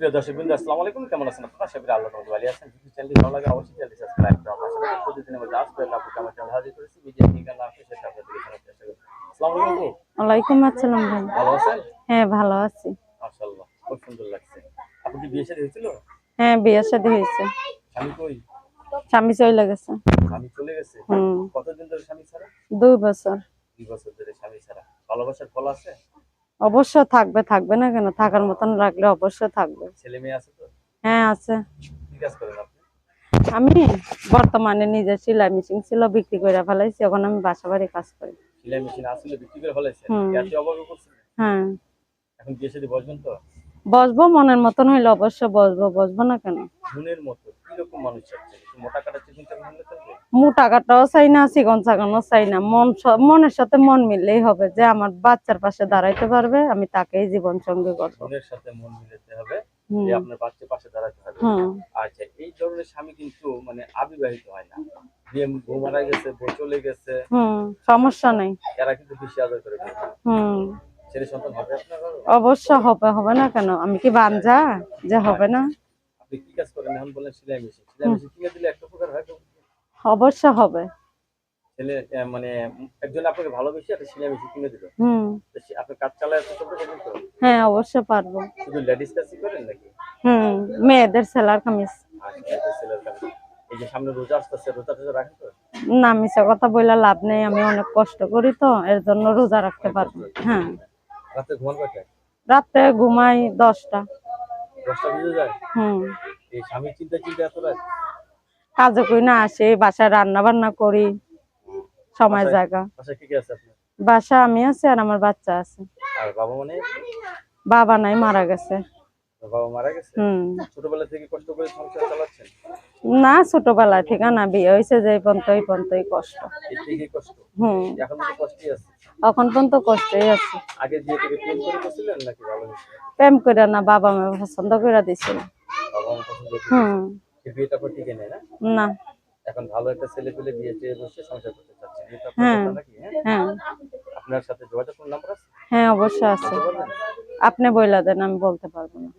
সুপ্রিয় দর্শক বিন্দু আসসালামু আলাইকুম। কেমন আছেন আপনারা? আশা করি আল্লাহ রহমতে ভালো আছেন। যদি চ্যানেলটি ভালো লাগে অবশ্যই চ্যানেলটি সাবস্ক্রাইব করুন আপনার সাথে প্রতিদিনের মধ্যে আসবে আপু কেমন কেমন হাজির করেছি ভিডিও ঠিকানা না আসে সেটা আপনাদের শোনার চেষ্টা করি আসসালামু আলাইকুম। ওয়ালাইকুম আসসালাম ভাই। ভালো আছেন? হ্যাঁ ভালো আছি। মাশাআল্লাহ খুব সুন্দর লাগছে। আপনি কি বিয়ে শাদী হয়েছিল? হ্যাঁ বিয়ের সাথে হয়েছে। স্বামী কই? স্বামী চলে গেছে। স্বামী চলে গেছে? কতদিন ধরে স্বামী ছাড়া? দুই বছর। দুই বছর ধরে স্বামী ছাড়া। ভালোবাসার ফল আছে? অবশ্য থাকবে থাকবে না কেন? থাকার মতন রাখলে অবশ্য থাকবে। ছেলে মেয়ে আছে তো? হ্যাঁ আছে। কি কাজ করেন আপনি? আমি বর্তমানে নিজের সেলাই মেশিন ছিল বিক্রি করে ফেলাইছি এখন আমি বাসা বাড়ি কাজ করি। সেলাই মেশিন আসলে বিক্রি করে ফেলাইছি হ্যাঁ। এখন বিয়ে শাদী বসবেন তো? বসবো মনের মতন হইলে অবশ্য বসবো। বসবো না কেন? মনের মতো। কীরকম মানুষ চাচ্ছে? মোটা কাটা চিন্তা করলে মোটা কাটাও চাই না চিকন চাই না। মন মনের সাথে মন মিললেই হবে যে আমার বাচ্চার পাশে দাঁড়াইতে পারবে আমি তাকেই জীবন সঙ্গী করব। মনের সাথে মন মিলাতে হবে যে আপনার বাচ্চার পাশে দাঁড়াতে হবে। আচ্ছা এই ধরনের স্বামী কিন্তু মানে আবিবাহিত হয় না। বিয়ে মারা গেছে চলে গেছে। সমস্যা নেই। এরা কিন্তু বেশি আদর করে হুম। ছেলে সন্তান হবে অবশ্য হবে হবে না কেন? আমি কি বাঞ্জা যে হবে না? আপনি কি কাজ করেন? এখন বলেন সেলাই মেশিন সেলাই মেশিন কিনে দিলে একটা প্রকার হয় তো? অবশ্য হবে। ছেলে মানে একজন আপনাকে ভালোবেসে একটা সেলাই মেশিন কিনে দিল। হুম। আপনি কাজ চালায় চলতে তো? হ্যাঁ অবশ্য পারব। শুধু লেডিস কাজই করেন নাকি? হুম মেয়েদের সেলার কামিজ। এই যে সামনে রোজা রোজা টোজা রাখেন তো? না মিশা কথা বললে লাভ নেই আমি অনেক কষ্ট করি তো এর জন্য রোজা রাখতে পারব। হ্যাঁ। রাতে ঘুমান কয়টায়? রাতে ঘুমাই দশটা। দশটা বেজে যায়? হুম। এই স্বামীর চিন্তা চিন্তা এত রাত? কাজে করি না আসে বাসায় রান্না বান্না করি সময় জায়গা। বাসায় কি কি আছে আপনার? বাসা আমি আছি আর আমার বাচ্চা আছে। আর বাবা মানে বাবা নাই মারা গেছে। বাবা মারা গেছে? হুম। ছোটবেলা থেকে কষ্ট করে সংসার চালাচ্ছেন না ছোটবেলায় ঠিক না বিয়ে হয়েছে যে এই পর্যন্তই কষ্ট। হুম। এখন পর্যন্ত কষ্টই আছে। থেকে প্রেম করে না বাবা মা পছন্দ করে দিছিল হুম। না? এখন ভালো একটা ছেলে পেলে বিয়ে টেয়ে বসে সংসার করতে চাচ্ছে। হ্যাঁ। হ্যাঁ? হ্যাঁ। আপনার সাথে যোগাযোগ নাম্বার আছে? হ্যাঁ অবশ্যই আছে। আপনি বইলা দেন আমি বলতে পারব না।